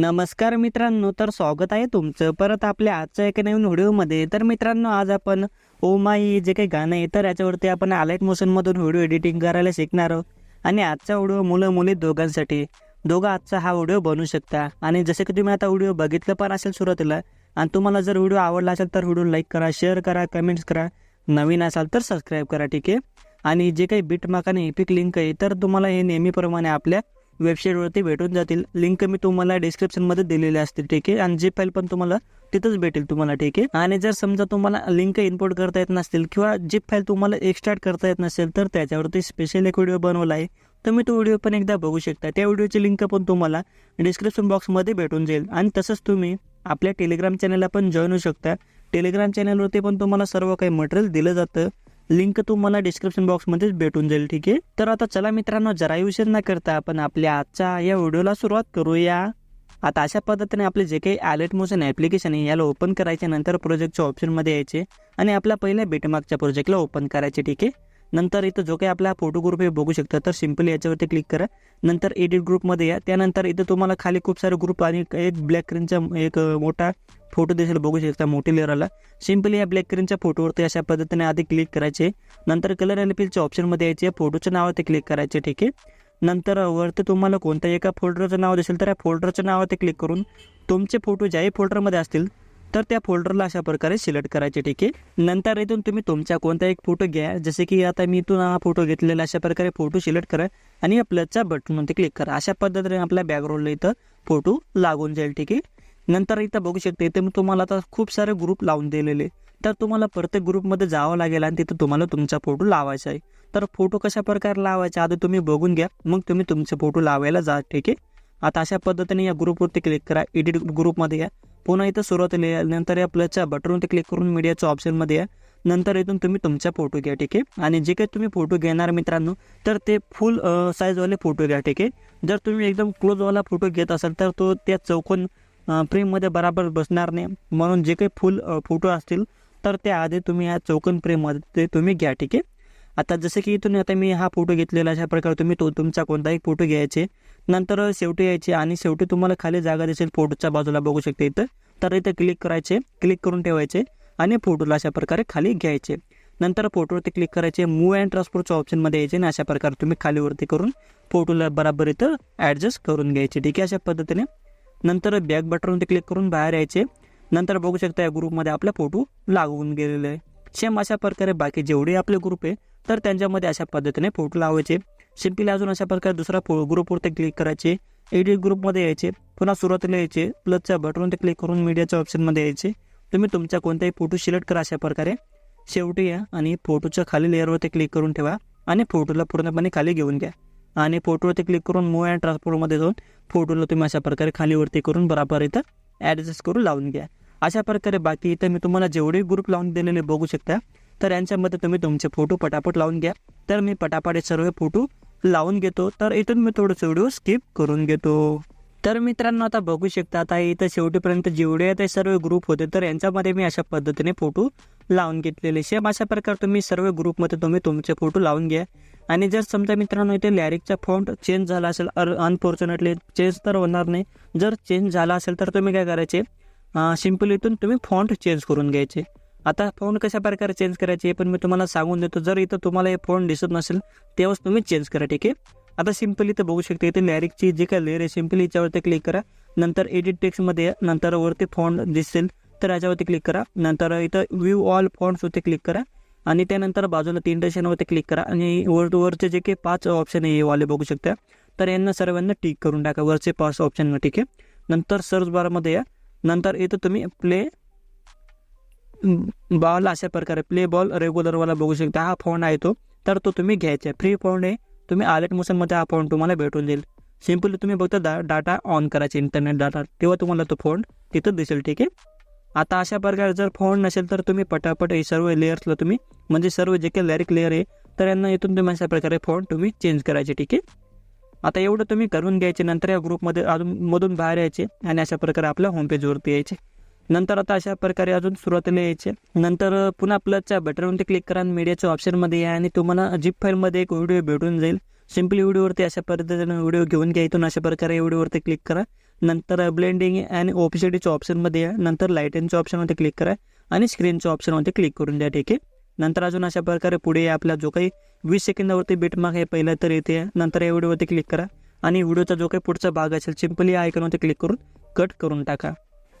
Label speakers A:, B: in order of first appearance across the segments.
A: नमस्कार मित्रांनो तर स्वागत आहे तुमचं. परत आपल्या आजच्या एका नवीन व्हिडिओमध्ये. तर मित्रांनो आज आपण ओ माई जे काही गाणं आहे तर याच्यावरती आपण आलाईट मोशनमधून व्हिडिओ एडिटिंग करायला शिकणार आहोत. आणि आजचा व्हिडिओ मुलं मुली दोघांसाठी. दोघं आजचा हा व्हिडिओ बनवू शकता. आणि जसे की तुम्ही आता व्हिडिओ बघितलं पण असेल सुरुवातीला आणि तुम्हाला जर व्हिडिओ आवडला असेल तर व्हिडिओ लाईक करा शेअर करा कमेंट्स करा. नवीन असाल तर सबस्क्राईब करा ठीक आहे? आणि जे काही बीटमार्क आणि एपिक लिंक आहे तर तुम्हाला हे नेहमीप्रमाणे आपल्या वेबसाईटवरती भेटून जातील. लिंक मी तुम्हाला डिस्क्रिप्शनमध्ये दिलेली असतील ठीक आहे? आणि जी फाईल पण तुम्हाला तिथंच भेटेल तुम्हाला ठीक आहे? आणि जर समजा तुम्हाला लिंक इम्पोर्ट करता येत नसतील किंवा जी फाईल तुम्हाला एक्स्ट्रॅक्ट करता येत नसेल तर त्याच्यावरती स्पेशल एक व्हिडिओ बनवला आहे. तुम्ही तो व्हिडिओ पण एकदा बघू शकता. त्या व्हिडिओची लिंक पण तुम्हाला डिस्क्रिप्शन बॉक्समध्ये भेटून जाईल. आणि तसंच तुम्ही आपल्या टेलिग्राम चॅनलला पण जॉईन होऊ शकता. टेलिग्राम चॅनलवरती पण तुम्हाला सर्व काही मटेरियल दिलं जातं. लिंक तुम्हाला डिस्क्रिप्शन बॉक्समध्येच भेटून जाईल ठीक आहे? तर आता चला मित्रांनो जराही उशीर न करता आपण आपल्या आजच्या या व्हिडिओला सुरुवात करूया. आता अशा पद्धतीने आपले जे काही ॲलेट मोशन ॲप्लिकेशन आहे याला ओपन करायचे नंतर प्रोजेक्टच्या ऑप्शनमध्ये यायचे आणि आपल्या पहिल्या बेटमार्कच्या प्रोजेक्टला ओपन करायचे ठीक आहे? नंतर इथं जो काही आपला फोटो ग्रुप आहे बघू शकता. तर सिम्पली याच्यावरती क्लिक करा. नंतर एडिट ग्रुपमध्ये या. त्यानंतर इथं तुम्हाला खाली खूप सारे ग्रुप आणि एक ब्लॅक स्क्रीनचा एक मोठा फोटो दिसेल बघू शकता मोठी लेअरला सिम्पली या ब्लॅक स्क्रीनच्या फोटोवरती अशा पद्धतीने आधी क्लिक करायचे. नंतर कलर आणि फिलच्या ऑप्शनमध्ये यायचे. फोटोच्या नावावरती क्लिक करायचे ठीक आहे? नंतर वरती तुम्हाला कोणत्याही एका फोल्डरचं नाव दिसेल तर या फोल्डरच्या नावावरती क्लिक करून तुमचे फोटो ज्याही फोल्डरमध्ये असतील तर त्या फोल्डरला अशा प्रकारे सिलेक्ट करायचे ठीक आहे? नंतर इथून तुम्ही तुमच्या कोणता एक फोटो घ्या. जसे की आता मी इथून हा फोटो घेतलेला अशा प्रकारे फोटो सिलेक्ट करा आणि या प्लसच्या बटनवरती क्लिक करा. अशा पद्धतीने आपल्या बॅकग्राऊंडला इथं फोटो लागून जाईल ठीक आहे? नंतर इथं बघू शकता इथे मी तुम्हाला आता खूप सारे ग्रुप लावून दिलेले. तर तुम्हाला प्रत्येक ग्रुपमध्ये जावं लागेल आणि तिथं तुम्हाला तुमचा फोटो लावायचा आहे. तर फोटो कशा प्रकारे लावायचा आधी तुम्ही बघून घ्या मग तुम्ही तुमचे फोटो लावायला जा ठीक आहे? आता अशा पद्धतीने या ग्रुपवरती क्लिक करा एडिट ग्रुपमध्ये या. पुन्हा इथं सुरुवातीला या नंतर या प्लसच्या बटनवरती क्लिक करून मीडियाच्या ऑप्शनमध्ये या. नंतर इथून तुम्ही तुमचा फोटो घ्या ठीक आहे? आणि जे काही तुम्ही फोटो घेणार मित्रांनो तर ते फुल साईजवाले फोटो घ्या ठीक आहे? जर तुम्ही एकदम क्लोजवाला फोटो घेत असाल तर तो त्या चौकोन फ्रेममध्ये बराबर बसणार नाही. म्हणून जे काही फुल फोटो असतील तर त्याआधी तुम्ही ह्या चौकन फ्रेममध्ये ते तुम्ही घ्या ठीक आहे? आता जसं की इथून आता मी हा फोटो घेतलेला अशा प्रकारे तुम्ही तो तुमचा कोणताही फोटो घ्यायचे नंतर शेवटी यायचे आणि शेवटी तुम्हाला खाली जागा दिसेल फोटोच्या बाजूला बघू शकते इथं. तर इथं क्लिक करायचे क्लिक करून ठेवायचे आणि फोटोला अशा प्रकारे खाली घ्यायचे. नंतर फोटोवरती क्लिक करायचे मूव अँड ट्रान्सपोर्टच्या ऑप्शनमध्ये यायचे आणि अशा प्रकारे तुम्ही खालीवरती करून फोटोला बराबर इथं ॲडजस्ट करून घ्यायचे ठीक आहे? अशा पद्धतीने. नंतर बॅक बटनवरती क्लिक करून बाहेर यायचे. नंतर बघू शकता या ग्रुपमध्ये आपला फोटो लागून गेलेला आहे. सेम अशा प्रकारे बाकी जेवढे आपले ग्रुप आहे तर त्यांच्यामध्ये अशा पद्धतीने फोटो लावायचे. सिम्पली अजून अशा प्रकारे दुसरा फो ग्रुपवरती क्लिक करायचे. एडिट ग्रुपमध्ये यायचे. पुन्हा सुरुवातीला यायचे. प्लसच्या बटनवरती क्लिक करून मीडियाच्या ऑप्शनमध्ये यायचे. तुम्ही तुमचा कोणताही फोटो सिलेक्ट करा अशा प्रकारे. शेवटी या आणि फोटोच्या खाली लेअरवरती क्लिक करून ठेवा आणि फोटोला पूर्णपणे खाली घेऊन घ्या. आणि फोटोवरती क्लिक करून मूव अँड ट्रान्सपोर्टमध्ये जाऊन फोटोला तुम्ही अशा प्रकारे खालीवरती करून बराबर इथं ॲडजस्ट करून लावून घ्या. अशा प्रकारे बाकी इथं मी तुम्हाला जेवढे ग्रुप लावून दिलेले बघू शकता तर यांच्यामध्ये तुम्ही तुमचे फोटो पटापट लावून घ्या. तर मी पटापट हे सर्व फोटो लावून घेतो. तर इथून मी थोडंसं व्हिडिओ स्किप करून घेतो. तर मित्रांनो आता बघू शकता आता इथं शेवटीपर्यंत जेवढे ते सर्व ग्रुप होते तर यांच्यामध्ये मी अशा पद्धतीने फोटो लावून घेतलेले सेम अशा प्रकारे तुम्ही सर्व ग्रुपमध्ये तुम्ही तुमचे फोटो लावून घ्या. आणि जर समजा मित्रांनो इथे लॅरिकचा फॉन्ट चेंज झाला असेल अर अनफॉर्च्युनेटली चेंज तर होणार नाही. जर चेंज झाला असेल तर तुम्ही काय करायचे? सिंपल इथून तुम्ही फॉन्ट चेंज करून घ्यायचे. आता फोन कशा प्रकारे चेंज करायचे हे पण मी तुम्हाला सांगून देतो. जर इथं तुम्हाला हे फोन दिसत नसेल तेव्हाच तुम्ही चेंज करा ठीक आहे? आता सिम्पली इथं बघू शकता इथे लॅरिकची जी काय लेअर आहे सिम्पली याच्यावरती क्लिक करा. नंतर एडिट टेक्स्टमध्ये या नंतर वरती फॉन्ट दिसेल तर याच्यावरती क्लिक करा. नंतर इथं व्ह्यू ऑल फॉन्ट्सवरती क्लिक करा. आणि त्यानंतर बाजूला तीन डशनवरती क्लिक करा. आणि वर वरचे जे काही पाच ऑप्शन आहे हे वाले बघू शकता. तर यांना सर्वांना टिक करून टाका. वरचे पाच ऑप्शन ठीक आहे? नंतर सर्च बारमध्ये या. नंतर इथं तुम्ही प्ले बॉल अशा प्रकारे प्ले बॉल रेग्युलरवाला बघू शकता. हा फॉन्ड आहे तो. तर तो तुम्ही घ्यायचा आहे. फ्री फॉन्ड आहे. तुम्ही आलेट मोशनमध्ये हा फोन तुम्हाला भेटून देईल. सिम्पली तुम्ही बघता दा डाटा ऑन करायचे इंटरनेट डाटा तेव्हा तुम्हाला तो फोन तिथं दिसेल ठीक आहे? आता अशा प्रकारे जर फोन नसेल तर तुम्ही पटापट हे सर्व लेयर्सला तुम्ही म्हणजे सर्व जे काही लॅरिक लेअर आहे तर यांना इथून तुम्ही अशा प्रकारे फोन तुम्ही चेंज करायचे ठीक आहे? आता एवढं तुम्ही करून घ्यायचे नंतर या ग्रुपमध्ये अजून मधून बाहेर यायचे आणि अशा प्रकारे आपल्या होमपेजवरती यायचे. नंतर आता अशा प्रकारे अजून सुरुवातीला यायचे. नंतर पुन्हा प्लसच्या बटनवरती क्लिक करा आणि मीडियाच्या ऑप्शनमध्ये या आणि तुम्हाला जिप फाईलमध्ये एक व्हिडिओ भेटून जाईल. सिम्पली व्हिडिओवरती अशा पद्धतीने व्हिडिओ घेऊन घ्या. इथून अशा प्रकारे व्हिडिओवरती क्लिक करा. नंतर ब्लेंडिंग आणि ओपिसिटीच्या ऑप्शनमध्ये या. नंतर लाईटिंगच्या ऑप्शनमध्ये क्लिक करा आणि स्क्रीनच्या ऑप्शनमध्ये क्लिक करून द्या. ठीक आहे? नंतर अजून अशा प्रकारे पुढे आपला जो काही वीस सेकंदावरती बीटमार्क आहे पहिला तर येते नंतर या व्हिडिओवरती क्लिक करा आणि व्हिडिओचा जो काही पुढचा भाग असेल सिम्पली या आयकॉनवरती क्लिक करून कट करून टाका.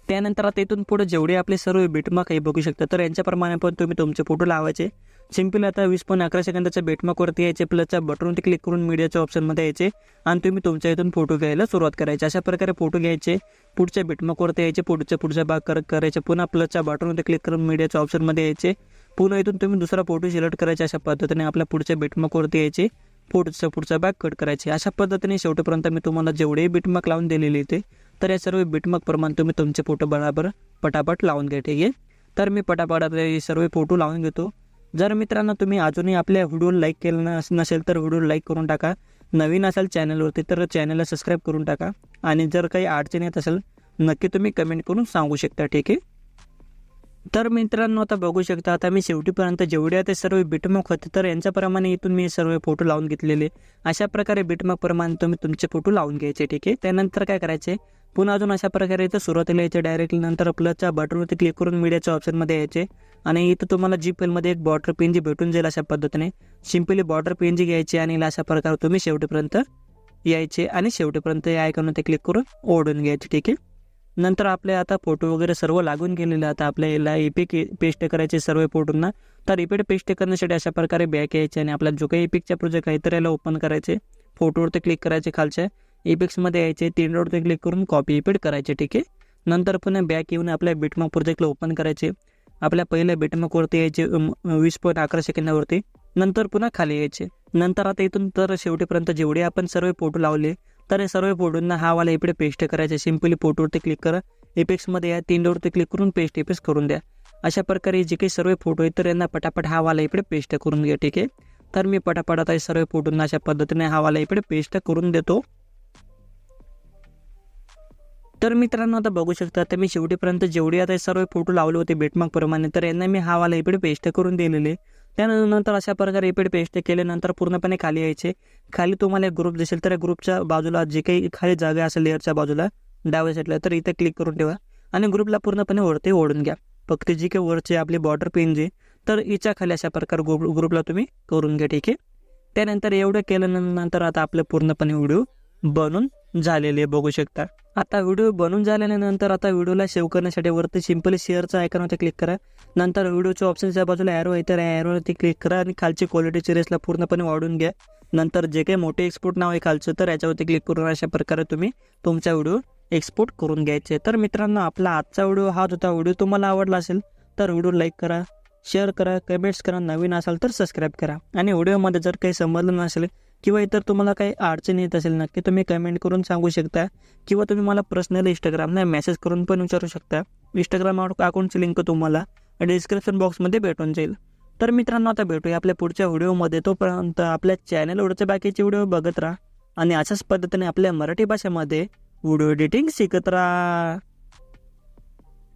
A: त्यानंतर आता इथून पुढे जेवढे आपले सर्व बीटमार्क आहे बघू शकता तर यांच्याप्रमाणे पण तुम्ही तुमचे फोटो लावायचे. सिंपल आता वीस पण अकरा सेकंदाच्या बेटमार्कवरती यायचे प्लसच्या बटनवरती क्लिक करून मीडियाच्या ऑप्शनमध्ये यायचे आणि तुम्ही तुमच्या इथून फोटो घ्यायला सुरुवात करायची. अशा प्रकारे फोटो घ्यायचे पुढच्या बेटमार्कवरती यायचे पुढच्या पुढचा भाग करत करायचे पुन्हा प्लसच्या बटनवरती क्लिक करून मीडियाच्या ऑप्शनमध्ये यायचे. पुन्हा इथून तुम्ही दुसरा फोटो सिलेक्ट करायचा अशा पद्धतीने आपल्या पुढच्या बेटमार्कवरती यायचे फोटोचा पुढचा बॅग कट करायचे. अशा पद्धतीने शेवटपर्यंत मी तुम्हाला जेवढेही बिटमार्क लावून दिलेले ते तर या सर्व बिटमक प्रमाण तुम्ही तुमचे फोटो बराबर पटापट लावून घ्या ठीक आहे? तर मी पटापट हे सर्व फोटो लावून घेतो. जर मित्रांनो तुम्ही अजूनही आपल्या व्हिडिओला लाईक केलं नसेल तर व्हिडिओ लाईक करून टाका. नवीन असाल चॅनलवरती तर चॅनलला सबस्क्राईब करून टाका. आणि जर काही अडचण येत असेल नक्की तुम्ही कमेंट करून सांगू शकता ठीक आहे? तर मित्रांनो आता बघू शकता आता मी शेवटीपर्यंत जेवढे ते सर्व बिटमक होते तर यांच्याप्रमाणे इथून मी सर्व फोटो लावून घेतलेले. अशा प्रकारे बिटमक प्रमाणे तुम्ही तुमचे फोटो लावून घ्यायचे ठीक आहे? त्यानंतर काय करायचे? पुन्हा अजून अशा प्रकारे इथं सुरुवातीला यायचे डायरेक्टली नंतर प्लसच्या बटनवरती क्लिक करून मीडियाच्या ऑप्शनमध्ये यायचे. आणि इथं तुम्हाला जी फाईलमध्ये एक बॉर्डर पेन जी भेटून जाईल अशा पद्धतीने. सिम्पली बॉर्डर पेन जी घ्यायची आणि अशा प्रकारे तुम्ही शेवटीपर्यंत यायचे आणि शेवटीपर्यंत या आयकॉनवरती क्लिक करून ओढून घ्यायचे ठीक आहे? नंतर आपले आता फोटो वगैरे सर्व लागून गेलेले आता आपल्याला इपिक पेस्ट करायचे सर्व फोटोंना तर इपिक पेस्ट करण्यासाठी अशा प्रकारे बॅक यायचे आणि आपला जो काही इपिकचा प्रोजेक्ट आहे तर याला ओपन करायचे. फोटोवरती क्लिक करायचे खालच्या. इपेक्समध्ये यायचे तीन डॉटवरती क्लिक करून कॉपी इपिट करायचे ठीक आहे? नंतर पुन्हा बॅक येऊन आपल्या बिटमार्क प्रोजेक्टला ओपन करायचे. आपल्या पहिल्या बिटमार्कवरती यायचे वीस पॉईंट अकरा सेकंदावरती. नंतर पुन्हा खाली यायचे. नंतर आता इथून तर शेवटीपर्यंत जेवढे आपण सर्व फोटो लावले तर हे सर्व फोटोंना हा वाला इकडे पेस्ट करायचे. सिम्पली फोटोवरती क्लिक करा. इपेक्समध्ये या तीन डोरवरती क्लिक करून पेस्ट इपेक्स करून द्या. अशा प्रकारे जे काही सर्व फोटो आहेत तर यांना पटापट हा वाला इकडे पेस्ट करून घ्या ठीक आहे? तर मी पटापट आता सर्व फोटोंना अशा पद्धतीने हा वाला इकडे पेस्ट करून देतो. तर मित्रांनो आता बघू शकता तर मी शेवटीपर्यंत जेवढे आता सर्व फोटो लावले होते बेटमार्कप्रमाणे तर यांना मी हा वाला इकडे पेस्ट करून दिलेले. त्यानंतर अशा प्रकारे इपेड पेस्ट केल्यानंतर पूर्णपणे खाली यायचे. खाली तुम्हाला एक ग्रुप दिसेल तर या ग्रुपच्या बाजूला जे काही खाली जागा असेल लेअरच्या बाजूला डाव्या साईडला तर इथे क्लिक करून ठेवा. आणि ग्रुपला पूर्णपणे वरती ओढून घ्या. फक्त जी काही वरचे आपली बॉर्डर पेन जी तर हिच्या खाली अशा प्रकारे ग्रुप ग्रुपला तुम्ही करून घ्या ठीक आहे? त्यानंतर एवढं केल्यानंतर आता आपलं पूर्णपणे व्हिडिओ बनून झालेले बघू शकता. आता व्हिडिओ बनून झाल्यानंतर आता व्हिडिओला सेव्ह करण्यासाठी वरती सिम्पली शेअरचा आयकॉनवरती क्लिक करा. नंतर व्हिडिओच्या ऑप्शनच्या बाजूला ॲरो आहे तर ॲरोवरती क्लिक करा आणि खालची क्वालिटीची रेसला पूर्णपणे वाढून घ्या. नंतर जे काही मोठे एक्सपोर्ट नाव आहे खालचं तर याच्यावरती क्लिक करून अशा प्रकारे तुम्ही तुमचा व्हिडिओ एक्सपोर्ट करून घ्यायचे. तर मित्रांनो आपला आजचा व्हिडिओ हाच होता. व्हिडिओ तुम्हाला आवडला असेल तर व्हिडिओ लाईक करा शेअर करा कमेंट्स करा. नवीन असाल तर सबस्क्राईब करा. आणि व्हिडिओमध्ये जर काही समजलं नसेल किंवा इतर तुम्हाला काही अडचण येत असेल नक्की तुम्ही कमेंट करून सांगू शकता. किंवा तुम्ही मला पर्सनली इंस्टाग्रामला मेसेज करून पण विचारू शकता. इंस्टाग्राम अकाउंटची लिंक तुम्हाला डिस्क्रिप्शन बॉक्समध्ये भेटून जाईल. तर मित्रांनो आता भेटूया आपल्या पुढच्या व्हिडिओमध्ये तोपर्यंत आपल्या चॅनलवरचे बाकीचे व्हिडिओ बघत राहा. आणि अशाच पद्धतीने आपल्या मराठी भाषेमध्ये व्हिडिओ एडिटिंग शिकत राहा.